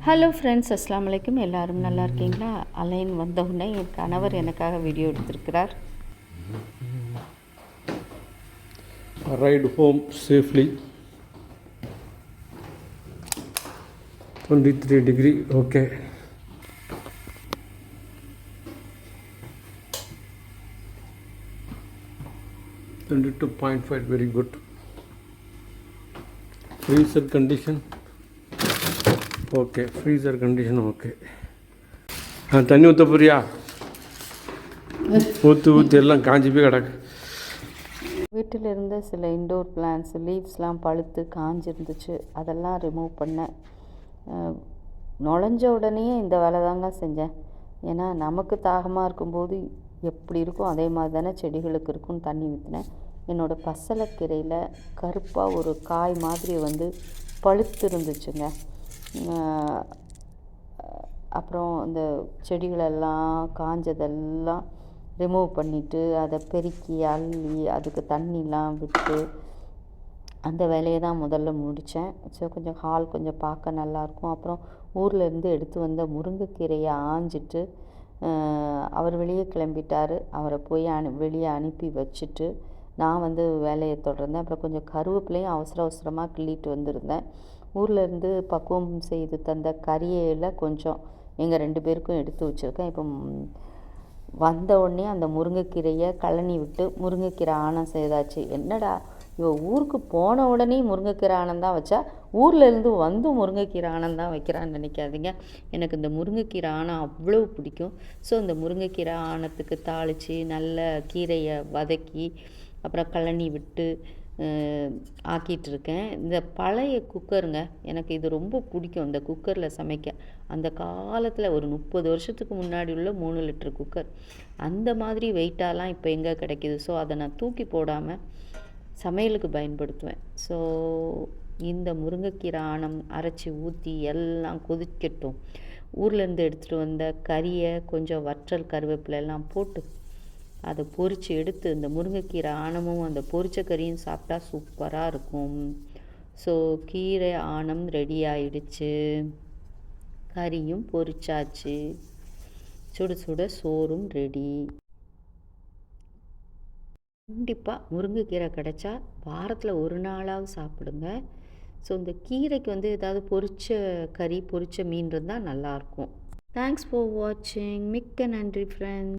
Hello friends அஸ்லாம் வலைக்கும் எல்லோரும் நல்லா இருக்கீங்களா அலைன் வந்த உடனே என் கணவர் எனக்காக வீடியோ எடுத்திருக்கிறார் ride home safely twenty three degree okay twenty two point five very good freezer condition okay freezer condition okay ஆ தண்ணி ஊற்ற போறியா? ஊற்று ஊற்றி எல்லாம் காஞ்சி போய் கிடக்கு. வீட்டில் இருந்த சில இண்டோர் பிளான்ஸ் லீவ்ஸ்லாம் பழுத்து காஞ்சிருந்துச்சு. அதெல்லாம் ரிமூவ் பண்ணேன் நுழைஞ்ச உடனே இந்த வேலை தாங்க செஞ்சேன். ஏன்னா நமக்கு தாகமாக இருக்கும்போது எப்படி இருக்கும் அதே மாதிரி தானே செடிகளுக்கு இருக்கும்னு தண்ணி ஊற்றினேன் என்னோடய பசலைக்கீரையில் கருப்பாக ஒரு காய் மாதிரி வந்து பழுத்து இருந்துச்சுங்க அப்புறம் இந்த செடிகளெல்லாம் காஞ்சதெல்லாம் ரிமூவ் பண்ணிவிட்டு அதை பெருக்கி அள்ளி அதுக்கு தண்ணிலாம் விட்டு அந்த வேலையை தான் முதல்ல முடித்தேன். ஸோ கொஞ்சம் ஹால் கொஞ்சம் பார்க்க நல்லாயிருக்கும். அப்புறம் ஊரில் இருந்து எடுத்து வந்த முருங்கைக்கீரையை ஆஞ்சிட்டு அவர் வெளியே கிளம்பிட்டார். அவரை போய் அனு வெளியே அனுப்பி வச்சுட்டு நான் வந்து வேலையை தொடர்ந்தேன். அப்புறம் கொஞ்சம் கருவேப்பிலையும் அவசர அவசரமாக கிள்ளிட்டு வந்திருந்தேன். ஊர்லேருந்து பக்குவம் செய்து தந்த கறியில் கொஞ்சம் எங்கள் ரெண்டு பேருக்கும் எடுத்து வச்சுருக்கேன். இப்போ வந்த உடனே அந்த முருங்கைக்கீரையை கழனி விட்டு முருங்கைக்கீரை ஆணம் செய்தாச்சு. என்னடா இவ ஊருக்கு போன உடனே முருங்கைக்கீரை ஆனந்தான் தான் வச்சா ஊர்லேருந்து வந்து முருங்கைக்கீரை ஆனந்தான் தான் வைக்கிறான்னு நினைக்காதீங்க. எனக்கு இந்த முருங்கைக்கீரை ஆணம் அவ்வளோ பிடிக்கும். ஸோ இந்த முருங்கைக்கீரை ஆணத்துக்கு தாளித்து நல்ல கீரையை வதக்கி அப்புறம் கழனி விட்டு அஹ், ஆக்கிட்டு இருக்கேன் இந்த பழைய குக்கருங்க எனக்கு இது ரொம்ப பிடிக்கும். இந்த குக்கரில் சமைக்க. அந்த காலத்தில் ஒரு முப்பது வருஷத்துக்கு முன்னாடி உள்ள மூணு லிட்டர் குக்கர். அந்த மாதிரி வெயிட்டாலாம் இப்போ எங்கே கிடைக்கிது? ஸோ அதை நான் தூக்கி போடாமல் சமையலுக்கு பயன்படுத்துவேன். ஸோ இந்த முருங்கைக்கீரை ஆணம் அரைச்சி ஊற்றி எல்லாம் கொதிக்கட்டும். ஊர்லேருந்து எடுத்துகிட்டு வந்த கறியை கொஞ்சம் வற்றல் கருவேப்பிலை எல்லாம் போட்டு அதை பொரித்து எடுத்து இந்த முருங்கைக்கீரை ஆணமும் அந்த பொரிச்ச கறியும் சாப்பிட்டா சூப்பராக இருக்கும். ஸோ கீரை ஆணம் ரெடி ஆயிடுச்சு. கறியும் பொரிச்சாச்சு. சுட சுட சோறும் ரெடி கண்டிப்பாக முருங்கைக்கீரை கிடச்சா வாரத்தில் ஒரு நாளாவது சாப்பிடுங்க. ஸோ இந்த கீரைக்கு வந்து ஏதாவது பொரிச்ச கறி பொரிச்ச மீன் இருந்தால் நல்லாயிருக்கும் தேங்க்ஸ் ஃபார் வாட்சிங் மிக்க நன்றி ஃப்ரெண்ட்ஸ்